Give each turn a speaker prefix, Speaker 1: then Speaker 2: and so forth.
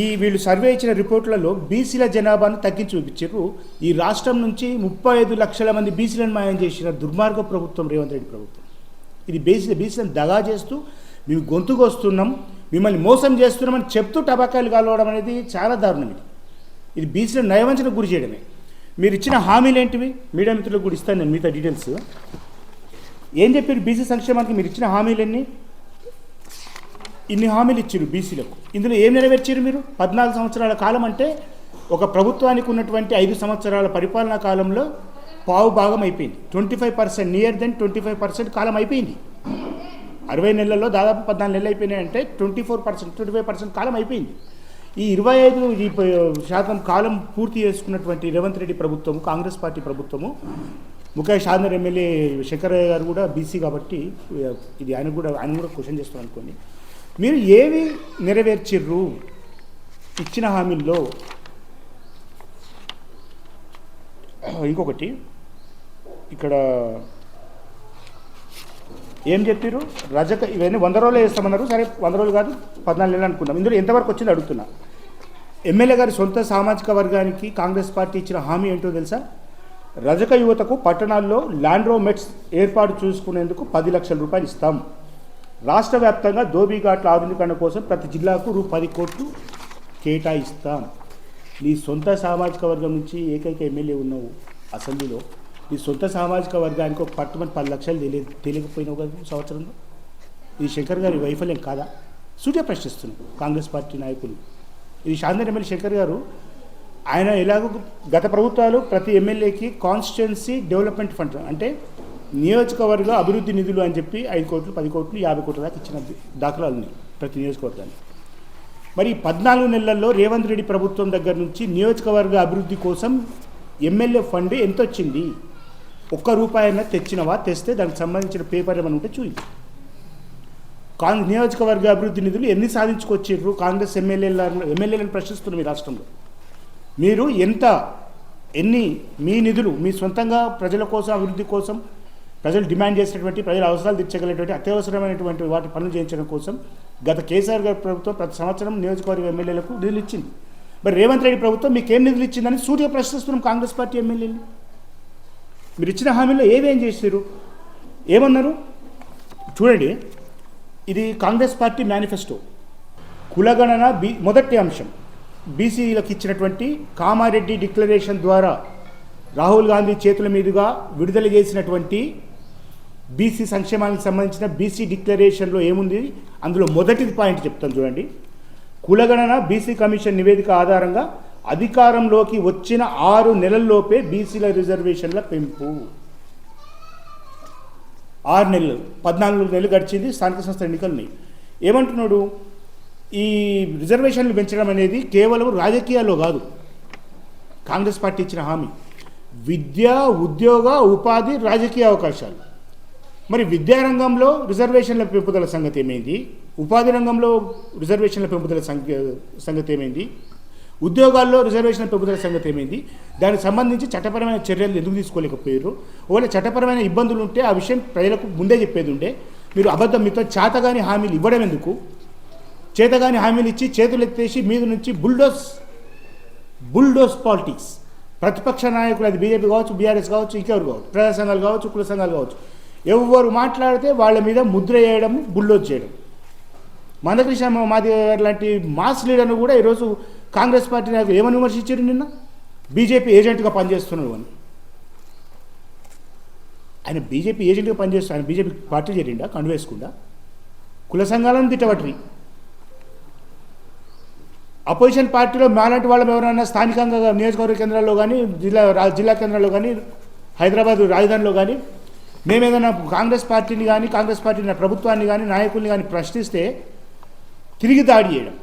Speaker 1: ఈ వీళ్ళు సర్వే ఇచ్చిన రిపోర్ట్లలో బీసీల జనాభాను తగ్గించి చూపించారు. ఈ రాష్ట్రం నుంచి ముప్పై ఐదు లక్షల మంది బీసీలను మాయం చేసిన దుర్మార్గ ప్రభుత్వం రేవంత్ రెడ్డి ప్రభుత్వం. ఇది బీసీ బీసీలను దగా చేస్తూ మేము గొంతుకు వస్తున్నాం మిమ్మల్ని మోసం చేస్తున్నామని చెప్తూ టబాకాయలు కాలవడం అనేది చాలా దారుణం ఇది. ఇది బీసీలను నయవంచనకు గురి చేయడమే. మీరు ఇచ్చిన హామీలు ఏంటివి? మీడియా మిత్రులకు కూడా ఇస్తాను నేను మిగతా డీటెయిల్స్. ఏం చెప్పారు? బీసీ సంక్షేమానికి మీరు ఇచ్చిన హామీలన్నీ ఇన్ని హామీలు ఇచ్చారు బీసీలకు. ఇందులో ఏం నెరవేర్చారు మీరు? పద్నాలుగు సంవత్సరాల కాలం అంటే ఒక ప్రభుత్వానికి ఉన్నటువంటి ఐదు సంవత్సరాల పరిపాలనా కాలంలో పావు భాగం అయిపోయింది. Twenty five percent near then twenty five percent కాలం అయిపోయింది. అరవై నెలల్లో దాదాపు పద్నాలుగు నెలలు అయిపోయినాయి అంటే twenty four percent twenty five percent కాలం అయిపోయింది. ఈ ఇరవై ఐదు ఈ శాతం కాలం పూర్తి చేసుకున్నటువంటి రేవంత్ రెడ్డి ప్రభుత్వము కాంగ్రెస్ పార్టీ ప్రభుత్వము ముఖేష్ ఆంధ్ర ఎమ్మెల్యే శంకరయ్య గారు కూడా బీసీ కాబట్టి ఇది ఆయన కూడా ఆయన కూడా క్వశ్చన్ చేస్తాను అనుకోండి. మీరు ఏవి నెరవేర్చిర్రు? ఇచ్చిన హామీల్లో ఇంకొకటి ఇక్కడ ఏం చెప్పారు రజక ఇవన్నీ వంద రోజులు వేస్తామన్నారు సరే వంద రోజులు కాదు పద్నాలుగు నెలలు అనుకున్నాం ఇందులో ఎంతవరకు వచ్చింది అడుగుతున్నా. ఎమ్మెల్యే గారి సొంత సామాజిక వర్గానికి కాంగ్రెస్ పార్టీ ఇచ్చిన హామీ ఏంటో తెలుసా? రజక యువతకు పట్టణాల్లో ల్యాండ్రోమెట్స్ ఏర్పాటు చూసుకునేందుకు పది లక్షల రూపాయలు ఇస్తాం. రాష్ట్ర వ్యాప్తంగా ధోబీఘాట్ల ఆధునీకరణ కోసం ప్రతి జిల్లాకు రూ పది కోట్లు కేటాయిస్తాం. నీ సొంత సామాజిక వర్గం నుంచి ఏకైక ఎమ్మెల్యే ఉన్నావు అసెంబ్లీలో. నీ సొంత సామాజిక వర్గానికి ఒక పట్టుమని పది లక్షలు తెలియ తెలియకపోయినావు కదా సంవత్సరంలో. ఇది శంకర్ గారి వైఫల్యం కాదా? సూటిగా ప్రశ్నిస్తున్నాం కాంగ్రెస్ పార్టీ నాయకులు. ఇది శాంతి ఎమ్మెల్యే శంకర్ గారు. ఆయన ఎలాగో గత ప్రభుత్వాలు ప్రతి ఎమ్మెల్యేకి కాన్స్టిట్యున్సీ డెవలప్మెంట్ ఫండ్ అంటే నియోజకవర్గ అభివృద్ధి నిధులు అని చెప్పి ఐదు కోట్లు పది కోట్లు యాభై కోట్ల దాకా ఇచ్చిన దాఖలాలు ఉన్నాయి ప్రతి నియోజకవర్గానికి. మరి పద్నాలుగు నెలల్లో రేవంత్ రెడ్డి ప్రభుత్వం దగ్గర నుంచి నియోజకవర్గ అభివృద్ధి కోసం ఎమ్మెల్యే ఫండ్ ఎంత వచ్చింది ఒక్క రూపాయి అయినా తెచ్చినవా తెస్తే దానికి సంబంధించిన పేపర్ ఏమైనా ఉంటే చూపించు కాంగ్రెస్ నియోజకవర్గ అభివృద్ధి నిధులు ఎన్ని సాధించుకొచ్చారు కాంగ్రెస్ ఎమ్మెల్యేల ఎమ్మెల్యేలను ప్రశ్నిస్తున్నారు మీ రాష్ట్రంలో. మీరు ఎంత ఎన్ని మీ నిధులు మీ సొంతంగా ప్రజల కోసం అభివృద్ధి కోసం ప్రజలు డిమాండ్ చేసినటువంటి ప్రజల అవసరాలు తీర్చగలిగేటువంటి అత్యవసరమైనటువంటి వాటి పనులు చేయించడం కోసం గత కేసీఆర్ గారి ప్రభుత్వం ప్రతి సంవత్సరం నియోజకవర్గ ఎమ్మెల్యేలకు నిధులు ఇచ్చింది. మరి రేవంత్ రెడ్డి ప్రభుత్వం మీకు ఏం నిధులు ఇచ్చిందని సూటిగా ప్రశ్నిస్తున్నాం కాంగ్రెస్ పార్టీ ఎమ్మెల్యేలు. మీరు ఇచ్చిన హామీలో ఏవేం చేశారు ఏమన్నారు? చూడండి ఇది కాంగ్రెస్ పార్టీ మేనిఫెస్టో. కులగణన బి మొదటి అంశం. బీసీలకు ఇచ్చినటువంటి కామారెడ్డి డిక్లరేషన్ ద్వారా రాహుల్ గాంధీ చేతుల మీదుగా విడుదల చేసినటువంటి బీసీ సంక్షేమానికి సంబంధించిన బీసీ డిక్లరేషన్లో ఏముంది? అందులో మొదటిది పాయింట్ చెప్తాను చూడండి. కులగణన బీసీ కమిషన్ నివేదిక ఆధారంగా అధికారంలోకి వచ్చిన ఆరు నెలల్లోపే బీసీల రిజర్వేషన్ల పెంపు. ఆరు నెలలు పద్నాలుగు నెలలు గడిచింది స్థానిక సంస్థ ఎన్నికలని ఏమంటున్నాడు? ఈ రిజర్వేషన్లు పెంచడం అనేది కేవలం రాజకీయాల్లో కాదు. కాంగ్రెస్ పార్టీ ఇచ్చిన హామీ. విద్య ఉద్యోగ ఉపాధి రాజకీయ అవకాశాలు. మరి విద్యారంగంలో రిజర్వేషన్ల పెంపుదల సంగతి ఏమైంది? ఉపాధి రంగంలో రిజర్వేషన్ల పెంపుదల సంఖ్య సంగతి ఏమైంది? ఉద్యోగాల్లో రిజర్వేషన్ల పెంపుదల సంగతి ఏమైంది? దానికి సంబంధించి చట్టపరమైన చర్యలు ఎందుకు తీసుకోలేకపోయారు? ఒకవేళ చట్టపరమైన ఇబ్బందులు ఉంటే ఆ విషయం ప్రజలకు ముందే చెప్పేది ఉండే. మీరు అబద్ధం మీతో చేతగాని హామీలు ఇవ్వడం ఎందుకు? చేతగాని హామీలు ఇచ్చి చేతులు ఎత్తేసి మీద నుంచి బుల్డోస్ బుల్డోస్ పాలిటిక్స్. ప్రతిపక్ష నాయకులు అది బీజేపీ కావచ్చు బీఆర్ఎస్ కావచ్చు ఇంకెవరు కావచ్చు? ప్రజా సంఘాలు కావచ్చు కుల సంఘాలు కావచ్చు. ఎవరు మాట్లాడితే వాళ్ళ మీద ముద్ర వేయడం బుల్లోజ్ చేయడం. మందకృష్ణ మాది లాంటి మాస్ లీడర్ను కూడా ఈరోజు కాంగ్రెస్ పార్టీ నాయకులు ఏమని విమర్శించారు నిన్న? బీజేపీ ఏజెంట్గా పనిచేస్తున్నాడు అని. ఆయన బీజేపీ ఏజెంట్గా పనిచేస్తాడు ఆయన బీజేపీ పార్టీ చేరిండా? కండువేసుకుండా కుల సంఘాలను తిట్టబట్టి అపోజిషన్ పార్టీలో మాలాంటి వాళ్ళం ఎవరైనా స్థానికంగా నియోజకవర్గ కేంద్రాల్లో కానీ జిల్లా రా- జిల్లా కేంద్రాల్లో కానీ హైదరాబాద్ రాజధానిలో కానీ మేము ఏదైనా కాంగ్రెస్ పార్టీని కానీ కాంగ్రెస్ పార్టీ ప్రభుత్వాన్ని కానీ నాయకుల్ని కానీ ప్రశ్నిస్తే తిరిగి దాడి చేయడం.